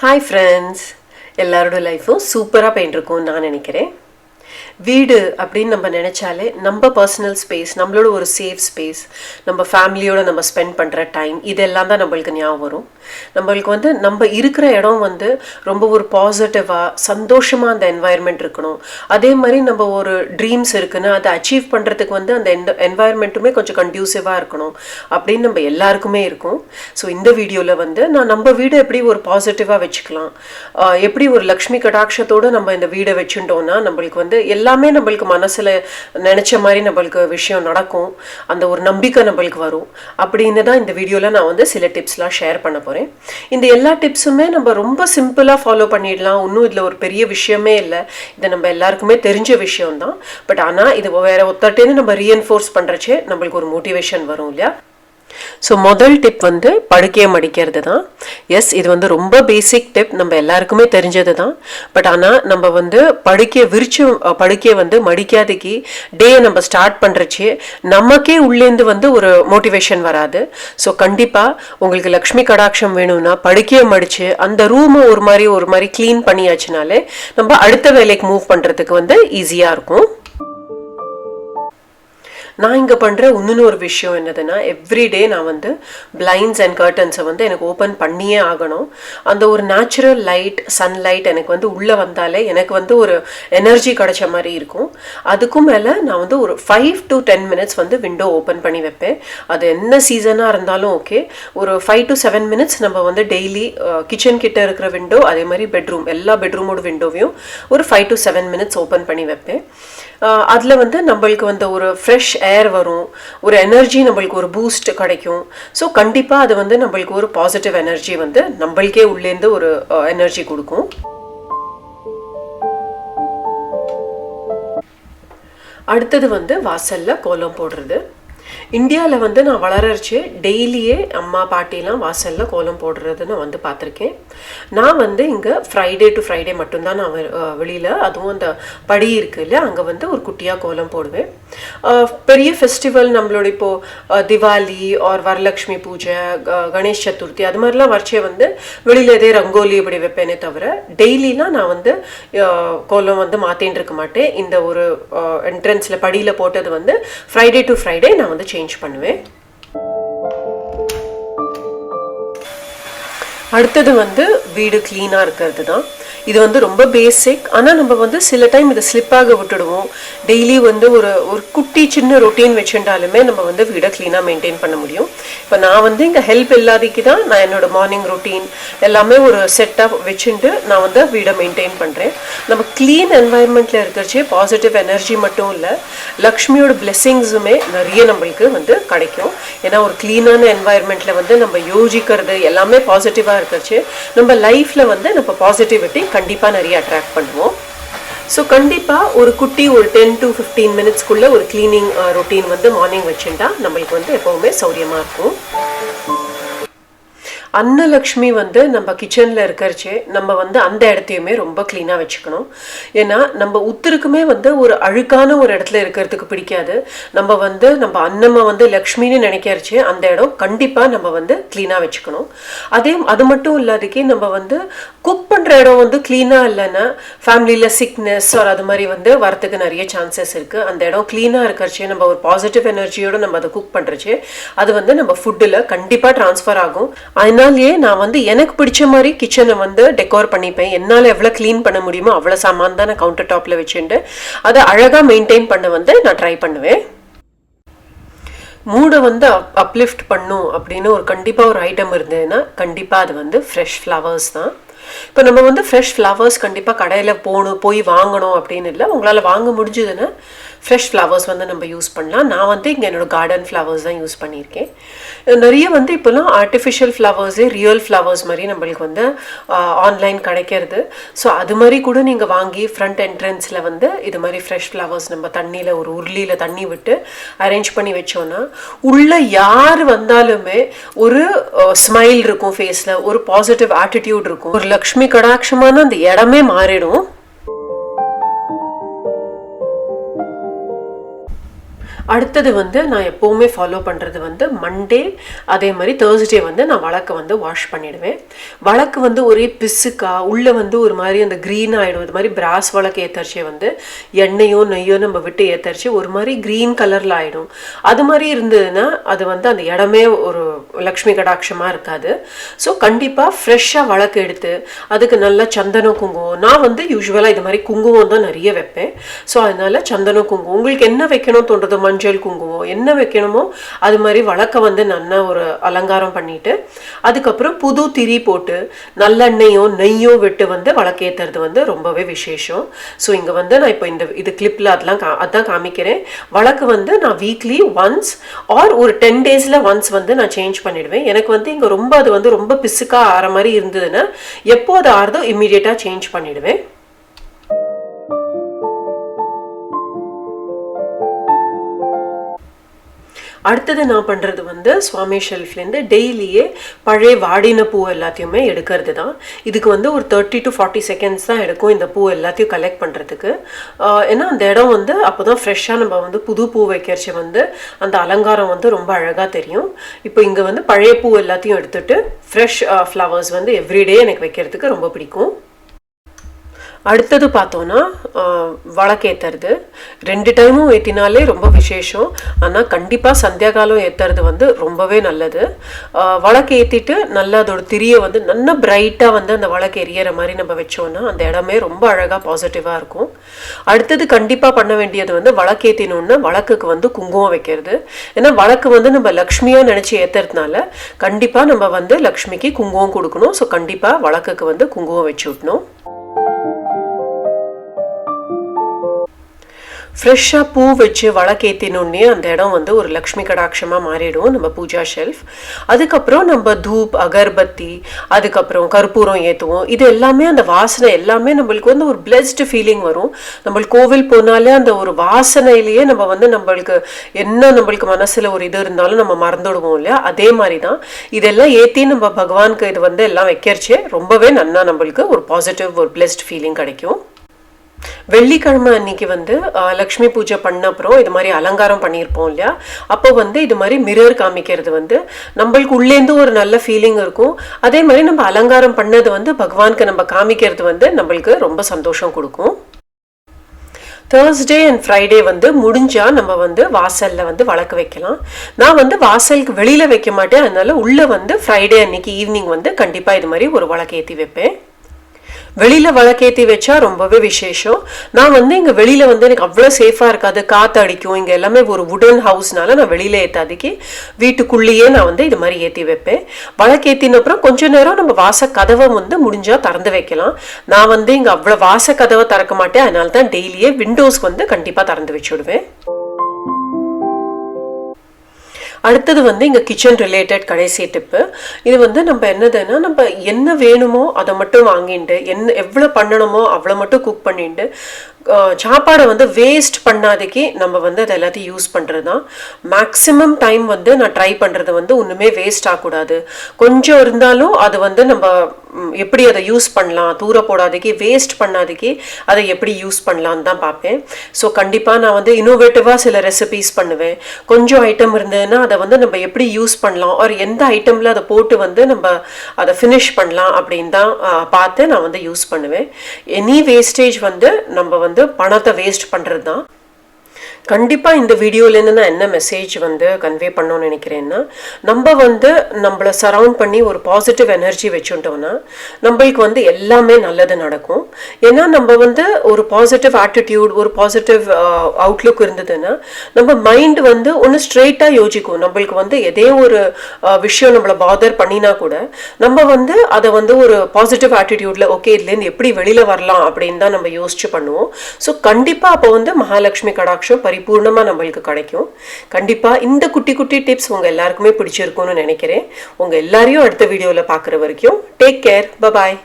Hi friends எல்லாரோட லைஃப்பும் சூப்பராக போயிட்டுருக்கும்னு நான் நினைக்கிறேன். வீடு அப்படின்னு நம்ம நினச்சாலே நம்ம பர்சனல் ஸ்பேஸ் நம்மளோட ஒரு சேஃப் ஸ்பேஸ் நம்ம ஃபேமிலியோட நம்ம ஸ்பெண்ட் பண்ணுற டைம் இதெல்லாம் தான் நம்மளுக்கு ஞாபகம் வரும். நம்மளுக்கு வந்து நம்ம இருக்கிற இடம் வந்து ரொம்ப ஒரு பாசிட்டிவாக சந்தோஷமாக அந்த என்வாயர்மெண்ட் இருக்கணும். அதே மாதிரி நம்ம ஒரு ட்ரீம்ஸ் இருக்குன்னா அதை அச்சீவ் பண்ணுறதுக்கு வந்து அந்த எந்த என்வாயர்மெண்ட்டுமே கொஞ்சம் கண்டியூசிவாக இருக்கணும் அப்படின்னு நம்ம எல்லாருக்குமே இருக்கும். ஸோ இந்த வீடியோவில் வந்து நான் நம்ம வீடை எப்படி ஒரு பாசிட்டிவாக வச்சுக்கலாம்? எப்படி ஒரு லக்ஷ்மி கடாட்சத்தோடு நம்ம இந்த வீடை வச்சுட்டோம்னா நம்மளுக்கு வந்து எல்லாமே நம்மளுக்கு மனசில் நினச்ச மாதிரி நம்மளுக்கு விஷயம் நடக்கும். அந்த ஒரு நம்பிக்கை நம்மளுக்கு வரும். அப்படின்னு தான் இந்த வீடியோவில் நான் வந்து சில டிப்ஸ்லாம் ஷேர் பண்ண போகிறேன் இந்த எல்லா டிப்ஸுமே நம்ம ரொம்ப சிம்பிளாக ஃபாலோ பண்ணிடலாம். ஒன்றும் இதில் ஒரு பெரிய விஷயமே இல்லை. இது நம்ம எல்லாருக்குமே தெரிஞ்ச விஷயம் தான் பட் ஆனால் இது வேற ஒருத்தட்டேருந்து நம்ம ரீஎன்ஃபோர்ஸ் பண்ணுறச்சே நம்மளுக்கு ஒரு மோட்டிவேஷன் வரும் இல்லையா? ஸோ முதல் டிப் வந்து படுக்கையை மடிக்கிறது தான் எஸ் இது வந்து ரொம்ப பேசிக் டிப் நம்ம எல்லாருக்குமே தெரிஞ்சது தான் பட் ஆனால் நம்ம வந்து படுக்கையை விரிச்சு படுக்கையை வந்து மடிக்காதக்கு டே நம்ம ஸ்டார்ட் பண்ணுறச்சு நமக்கே உள்ளேந்து வந்து ஒரு மோட்டிவேஷன் வராது. ஸோ கண்டிப்பாக உங்களுக்கு லக்ஷ்மி கடாட்சம் வேணும்னா படுக்கையை மடித்து அந்த ரூமை ஒரு மாதிரி ஒரு மாதிரி க்ளீன் பண்ணியாச்சுனாலே நம்ம அடுத்த வேலைக்கு மூவ் பண்ணுறதுக்கு வந்து ஈஸியாக இருக்கும். நான் இங்கே பண்ணுற இன்னொன்று ஒரு விஷயம் என்னதுன்னா எவ்ரிடே நான் வந்து பிளைண்ட்ஸ் அண்ட் கர்டன்ஸை வந்து எனக்கு ஓப்பன் பண்ணியே ஆகணும். அந்த ஒரு நேச்சுரல் லைட் சன்லைட் எனக்கு வந்து உள்ளே வந்தாலே எனக்கு வந்து ஒரு எனர்ஜி கிடைச்ச மாதிரி இருக்கும். அதுக்கும் மேலே நான் வந்து ஒரு ஃபைவ் டு டென் மினிட்ஸ் வந்து விண்டோ ஓப்பன் பண்ணி வைப்பேன். அது என்ன சீசனாக இருந்தாலும் ஓகே ஒரு ஃபைவ் டு செவன் மினிட்ஸ் நம்ம வந்து டெய்லி கிச்சன் கிட்ட இருக்கிற விண்டோ அதே மாதிரி பெட்ரூம் எல்லா பெட்ரூமோட விண்டோவையும் ஒரு five to seven minutes open பண்ணி வைப்பேன். அதில் வந்து நம்மளுக்கு வந்து ஒரு ஃப்ரெஷ் ஏர் வரும். ஒரு எனர்ஜி நம்மளுக்கு ஒரு பூஸ்ட் கிடைக்கும். ஸோ கண்டிப்பாக அது வந்து நம்மளுக்கு ஒரு பாசிட்டிவ் எனர்ஜி வந்து நம்மளுக்கே உள்ளேருந்து ஒரு எனர்ஜி கொடுக்கும். அடுத்தது வந்து வாசல்ல கோலம் போடுறது. இந்தியாவில் வந்து நான் வளரச்சு டெய்லியே அம்மா பாட்டிலாம் வாசலில் கோலம் போடுறது நான் வந்து பார்த்துருக்கேன் நான் வந்து இங்கே ஃப்ரைடே டு ஃப்ரைடே மட்டும்தான் நான் வெளியில் அதுவும் அந்த படி இருக்கு இல்லையா? அங்கே வந்து ஒரு குட்டியாக கோலம் போடுவேன். பெரிய ஃபெஸ்டிவல் நம்மளோட இப்போது திவாலி ஆர் வரலக்ஷ்மி பூஜை கணேஷ் சதுர்த்தி அது மாதிரிலாம் வரைச்சே வந்து வெளியில் இதே ரங்கோலி இப்படி வைப்பேனே தவிர டெய்லிலாம் நான் வந்து கோலம் வந்து மாற்றின்னு இருக்க மாட்டேன். இந்த ஒரு என்ட்ரன்ஸில் படியில் போட்டது வந்து ஃப்ரைடே டு ஃப்ரைடே நான் வந்து சேஞ்ச் பண்ணுவேன். அடுத்தது வந்து வீடு க்ளீனாக இருக்கிறது தான். இது வந்து ரொம்ப பேசிக் ஆனால் நம்ம வந்து சில டைம் இதை ஸ்லிப்பாக விட்டுடுவோம். டெய்லி வந்து ஒரு ஒரு குட்டி சின்ன ரொட்டீன் வச்சுட்டாலுமே நம்ம வந்து வீடை க்ளீனாக மெயின்டைன் பண்ண முடியும். இப்போ நான் வந்து இங்கே ஹெல்ப் இல்லாதக்கு தான் நான் என்னோட மார்னிங் ரொட்டீன் எல்லாமே ஒரு செட்டாக வச்சுட்டு நான் வந்து வீடை மெயின்டைன் பண்ணுறேன் நம்ம க்ளீன் என்வாயன்மெண்ட்டில் இருக்கிறச்சே பாசிட்டிவ் எனர்ஜி மட்டும் இல்லை லக்ஷ்மியோட பிளெஸ்ஸிங்ஸுமே நிறைய நம்மளுக்கு வந்து கிடைக்கும். ஏன்னா ஒரு க்ளீனான என்வாயன்மெண்ட்டில் வந்து நம்ம யோசிக்கிறது எல்லாமே பாசிட்டிவாக இருக்கிறச்சு நம்ம லைஃப்பில் வந்து நம்ம பாசிட்டிவிட்டி கண்டிப்பாக நிறைய அட்ராக்ட் பண்ணுவோம். ஸோ கண்டிப்பாக ஒரு குட்டி ஒரு டென் டு ஃபிஃப்டீன் மினிட்ஸ்க்குள்ளே ஒரு க்ளீனிங் ரொட்டீன் uh, வந்து மார்னிங் வச்சுட்டா நம்மளுக்கு வந்து எப்போவுமே சௌரியமாக இருக்கும். அன்னலக்ஷ்மி வந்து நம்ம கிச்சனில் இருக்கிறச்சே நம்ம வந்து அந்த இடத்தையுமே ரொம்ப க்ளீனாக வச்சுக்கணும். ஏன்னா நம்ம உத்தருக்குமே வந்து ஒரு அழுக்கான ஒரு இடத்துல இருக்கிறதுக்கு பிடிக்காது. நம்ம வந்து நம்ம அன்னம்மை வந்து லக்ஷ்மின்னு நினைக்கிறச்சே அந்த இடம் கண்டிப்பாக நம்ம வந்து க்ளீனாக வச்சுக்கணும். அதே அது மட்டும் இல்லாதக்கே நம்ம வந்து குக் பண்ணுற இடம் வந்து க்ளீனாக இல்லைன்னா ஃபேமிலியில் சிக்னஸ் ஒரு அது மாதிரி வந்து வரத்துக்கு நிறைய சான்சஸ் இருக்குது அந்த இடம் க்ளீனாக இருக்கிறச்சே நம்ம ஒரு பாசிட்டிவ் எனர்ஜியோட நம்ம அதை குக் பண்ணுறச்சு அது வந்து நம்ம ஃபுட்டில் கண்டிப்பாக ட்ரான்ஸ்ஃபர் ஆகும். அதனாலேயே நான் வந்து எனக்கு பிடிச்ச மாதிரி கிச்சனை வந்து டெக்கோர் பண்ணிப்பேன். என்னால் எவ்வளோ க்ளீன் பண்ண முடியுமோ அவ்வளோ சாமான் தான் நான் கவுண்டர் டாப்பில் வச்சுட்டு அதை அழகாக மெயின்டைன் பண்ண வந்து நான் ட்ரை பண்ணுவேன். மூடை வந்து அப் அப்லிஃப்ட் பண்ணும் அப்படின்னு ஒரு கண்டிப்பாக ஒரு ஐட்டம் இருந்ததுன்னா கண்டிப்பாக அது வந்து ஃப்ரெஷ் ஃப்ளவர்ஸ் தான். இப்போ நம்ம வந்து ஃப்ரெஷ் ஃப்ளவர்ஸ் கண்டிப்பாக கடையில் போகணும் போய் வாங்கணும் அப்படின்னு இல்லை உங்களால் வாங்க முடிஞ்சதுன்னா ஃப்ரெஷ் ஃப்ளவர்ஸ் வந்து நம்ம யூஸ் பண்ணலாம். நான் வந்து இங்கே என்னோடய கார்டன் ஃப்ளவர்ஸ் தான் யூஸ் பண்ணியிருக்கேன். நிறைய வந்து இப்போலாம் ஆர்டிஃபிஷியல் ஃப்ளவர்ஸே ரியல் ஃப்ளவர்ஸ் மாதிரி நம்மளுக்கு வந்து ஆன்லைன் கிடைக்கிறது. ஸோ அது மாதிரி கூட நீங்கள் வாங்கி ஃப்ரண்ட் என்ட்ரன்ஸில் வந்து இது மாதிரி ஃப்ரெஷ் ஃப்ளவர்ஸ் நம்ம தண்ணியில் ஒரு உருளியில் தண்ணி விட்டு அரேஞ்ச் பண்ணி வச்சோன்னா உள்ளே யார் வந்தாலுமே ஒரு ஸ்மைல் இருக்கும் ஃபேஸில் ஒரு பாசிட்டிவ் ஆட்டிடியூட் இருக்கும். ஒரு லக்ஷ்மி கடாட்சமான அந்த இடமே மாறிடும். அடுத்தது வந்து நான் எப்போவுமே ஃபாலோ பண்ணுறது வந்து மண்டே அதே மாதிரி தேர்ஸ்டே வந்து நான் வழக்கை வந்து வாஷ் பண்ணிடுவேன். வழக்கு வந்து ஒரே பிசுக்காக உள்ளே வந்து ஒரு மாதிரி அந்த க்ரீன் ஆகிடும் இது மாதிரி பிராஸ் வழக்கு ஏத்தரிச்சே வந்து எண்ணெயோ நெய்யோ நம்ம விட்டு ஏத்தரிச்சு ஒரு மாதிரி க்ரீன் கலரில் ஆகிடும் அது மாதிரி இருந்ததுன்னா அது வந்து அந்த இடமே ஒரு லக்ஷ்மி கடாட்சமாக இருக்காது. ஸோ கண்டிப்பாக ஃப்ரெஷ்ஷாக வழக்கு எடுத்து அதுக்கு நல்லா சந்தனம் குங்குமம் நான் வந்து யூஸ்வலாக இது மாதிரி குங்குமம் தான் நிறைய வைப்பேன். ஸோ அதனால சந்தனம் குங்குமம். உங்களுக்கு என்ன வைக்கணும் தோன்றது மஞ்சள் குங்குமம் என்ன வைக்கணுமோ அது மாதிரி வழக்க வந்து நல்லா ஒரு அலங்காரம் பண்ணிட்டு அதுக்கப்புறம் புது திரி போட்டு நல்லெண்ணெயோ நெய்யோ விட்டு வந்து வழக்கேற்றுறது வந்து ரொம்பவே விசேஷம். ஸோ இங்கே வந்து நான் இப்போ இந்த இது கிளிப்பில் அதெல்லாம் கா அதான் காமிக்கிறேன். வழக்கு வந்து நான் வீக்லி ஒன்ஸ் ஆர் ஒரு டென் டேஸில் ஒன்ஸ் வந்து நான் சேஞ்ச் பண்ணிடுவேன். எனக்கு வந்து இங்கே ரொம்ப அது வந்து ரொம்ப பிசுக்காக ஆற மாதிரி இருந்ததுன்னா எப்போ அது ஆறுதோ இம்மீடியட்டாக சேஞ்ச் பண்ணிடுவேன். அடுத்தது நான் பண்ணுறது வந்து சுவாமி ஷெல்ஃப்லேருந்து டெய்லியே பழைய வாடின பூ எல்லாத்தையுமே எடுக்கிறது தான். இதுக்கு வந்து ஒரு தேர்ட்டி டு ஃபார்ட்டி செகண்ட்ஸ் தான் எடுக்கும் இந்த பூ எல்லாத்தையும் கலெக்ட் பண்ணுறதுக்கு ஏன்னா அந்த இடம் வந்து அப்போ தான் ஃப்ரெஷ்ஷாக நம்ம வந்து புது பூ வைக்கிறச்சு வந்து அந்த அலங்காரம் வந்து ரொம்ப அழகாக தெரியும். இப்போ இங்கே வந்து பழைய பூ எல்லாத்தையும் எடுத்துட்டு ஃப்ரெஷ் ஃப்ளவர்ஸ் வந்து எவ்ரிடே எனக்கு வைக்கிறதுக்கு ரொம்ப பிடிக்கும். அடுத்தது பார்த்தோன்னா வழக்கேற்றுறது ரெண்டு டைமும் ஏற்றினாலே ரொம்ப விசேஷம். ஆனால் கண்டிப்பாக சந்தியாகாலம் ஏற்றுறது வந்து ரொம்பவே நல்லது. வழக்கு ஏற்றிட்டு நல்லா அதோட திரியை வந்து நல்லா பிரைட்டாக வந்து அந்த வழக்கு எரியற மாதிரி நம்ம வச்சோன்னா அந்த இடமே ரொம்ப அழகாக பாசிட்டிவாக இருக்கும். அடுத்தது கண்டிப்பாக பண்ண வேண்டியது வந்து வழக்கேற்றினோன்னு வழக்குக்கு வந்து குங்குமம் வைக்கிறது. ஏன்னா வழக்கு வந்து நம்ம லக்ஷ்மியாக நினச்சி ஏற்றுறதுனால கண்டிப்பாக நம்ம வந்து லக்ஷ்மிக்கு குங்குமம் கொடுக்கணும். ஸோ கண்டிப்பாக வழக்குக்கு வந்து குங்குமம் வச்சு விட்டணும் ஃப்ரெஷ்ஷாக பூ வச்சு வழக்கேற்றினோடனே அந்த இடம் வந்து ஒரு லக்ஷ்மி கடாட்சமாக மாறிடும் நம்ம பூஜா ஷெல்ஃப். அதுக்கப்புறம் நம்ம தூப் அகர்பத்தி அதுக்கப்புறம் கற்பூரம் ஏற்றுவோம் இது எல்லாமே அந்த வாசனை எல்லாமே நம்மளுக்கு வந்து ஒரு பிளெஸ்டு ஃபீலிங் வரும். நம்மளுக்கு கோவில் போனாலே அந்த ஒரு வாசனையிலேயே நம்ம வந்து நம்மளுக்கு என்ன நம்மளுக்கு மனசில் ஒரு இது இருந்தாலும் நம்ம மறந்துடுவோம் இல்லையா? அதே மாதிரி தான் இதெல்லாம் ஏற்றி நம்ம பகவானுக்கு இது வந்து எல்லாம் வைக்கிறச்சே ரொம்பவே நன்னா நம்மளுக்கு ஒரு பாசிட்டிவ் ஒரு பிளெஸ்ட் ஃபீலிங் கிடைக்கும். வெள்ளிக்கிழமை அன்னைக்கு வந்து லக்ஷ்மி பூஜை பண்ண அப்புறம் இது மாதிரி அலங்காரம் பண்ணியிருப்போம் இல்லையா? அப்போ வந்து இது மாதிரி மிரர் காமிக்கிறது வந்து நம்மளுக்கு உள்ளேருந்து ஒரு நல்ல ஃபீலிங் இருக்கும். அதே மாதிரி நம்ம அலங்காரம் பண்ணது வந்து பகவானுக்கு நம்ம காமிக்கிறது வந்து நம்மளுக்கு ரொம்ப சந்தோஷம் கொடுக்கும். தேர்ஸ்டே அண்ட் ஃப்ரைடே வந்து முடிஞ்சால் நம்ம வந்து வாசலில் வந்து வழக்கு வைக்கலாம். நான் வந்து வாசலுக்கு வெளியில் வைக்க மாட்டேன். அதனால உள்ளே வந்து ஃப்ரைடே அன்னைக்கு ஈவினிங் வந்து கண்டிப்பாக இது மாதிரி ஒரு வழக்கு ஏற்றி வைப்பேன். வெளியில் வழக்கேற்றி வச்சா ரொம்பவே விசேஷம். நான் வந்து இங்கே வெளியில் வந்து எனக்கு அவ்வளோ சேஃபாக இருக்காது. காற்று அடிக்கும். இங்கே எல்லாமே ஒரு உடன் ஹவுஸ்னால நான் வெளியில் ஏற்றாதிக்கு வீட்டுக்குள்ளேயே நான் வந்து இது மாதிரி ஏற்றி வைப்பேன். வழக்கேற்றின அப்புறம் கொஞ்ச நேரம் நம்ம வாச கதவை வந்து முடிஞ்சால் திறந்து வைக்கலாம். நான் வந்து இங்கே அவ்வளோ வாச கதவை திறக்க மாட்டேன். அதனால தான் டெய்லியே விண்டோஸ்க்கு வந்து கண்டிப்பாக திறந்து வச்சுடுவேன். அடுத்தது வந்து இங்கே கிச்சன் ரிலேட்டட் கடைசி டிப்பு இது வந்து நம்ம என்னதுன்னா நம்ம என்ன வேணுமோ அதை மட்டும் வாங்கிட்டு என்ன எவ்வளோ பண்ணணுமோ அவ்வளோ மட்டும் குக் பண்ணிட்டு சாப்பாடை வந்து வேஸ்ட் பண்ணாதக்கு நம்ம வந்து அதை எல்லாத்தையும் யூஸ் பண்ணுறது தான் மேக்ஸிமம் டைம் வந்து நான் ட்ரை பண்ணுறது வந்து ஒன்றுமே வேஸ்ட் ஆகக்கூடாது. கொஞ்சம் இருந்தாலும் அது வந்து நம்ம எப்படி அதை யூஸ் பண்ணலாம்? தூர போடாதக்கு வேஸ்ட் பண்ணாதக்கு அதை எப்படி யூஸ் பண்ணலான்னு தான் பார்ப்பேன். ஸோ கண்டிப்பாக நான் வந்து இன்னோவேட்டிவாக சில ரெசிபீஸ் பண்ணுவேன். கொஞ்சம் ஐட்டம் இருந்ததுன்னா அதை வந்து நம்ம எப்படி யூஸ் பண்ணலாம்? ஒரு எந்த ஐட்டமில் அதை போட்டு வந்து நம்ம அதை ஃபினிஷ் பண்ணலாம் அப்படின்னு தான் பார்த்து நான் வந்து யூஸ் பண்ணுவேன். எனி வேஸ்டேஜ் வந்து நம்ம வந்து வந்து பணத்தை வேஸ்ட் பண்ணுறது தான் கண்டிப்பாக இந்த வீடியோலேருந்து நான் என்ன மெசேஜ் வந்து கன்வே பண்ணணும்னு நினைக்கிறேன்னா நம்ம வந்து நம்மளை சரவுண்ட் பண்ணி ஒரு பாசிட்டிவ் எனர்ஜி வச்சுட்டோம்னா நம்மளுக்கு வந்து எல்லாமே நல்லது நடக்கும். ஏன்னா நம்ம வந்து ஒரு பாசிட்டிவ் ஆட்டிடியூட் ஒரு பாசிட்டிவ் அவுட்லுக் இருந்ததுன்னா நம்ம மைண்ட் வந்து ஒன்று ஸ்ட்ரெயிட்டாக யோசிக்கும். நம்மளுக்கு வந்து எதே ஒரு விஷயம் நம்மளை பாதர் பண்ணினா கூட நம்ம வந்து அதை வந்து ஒரு பாசிட்டிவ் ஆட்டிடியூடில் ஓகே இதுலேருந்து எப்படி வெளியில் வரலாம்? அப்படின்னு தான் நம்ம யோசிச்சு பண்ணுவோம். ஸோ கண்டிப்பாக அப்போ வந்து மகாலட்சுமி கடாட்சம் பரிபூர்ணமாக நம்மளுக்கு கிடைக்கும். கண்டிப்பாக இந்த குட்டி குட்டி டிப்ஸ் உங்கள் எல்லாருக்குமே பிடிச்சிருக்கும்னு நினைக்கிறேன். உங்கள் எல்லாரையும் அடுத்த வீடியோவில் பார்க்குற வரைக்கும் டேக் கேர் பபாய்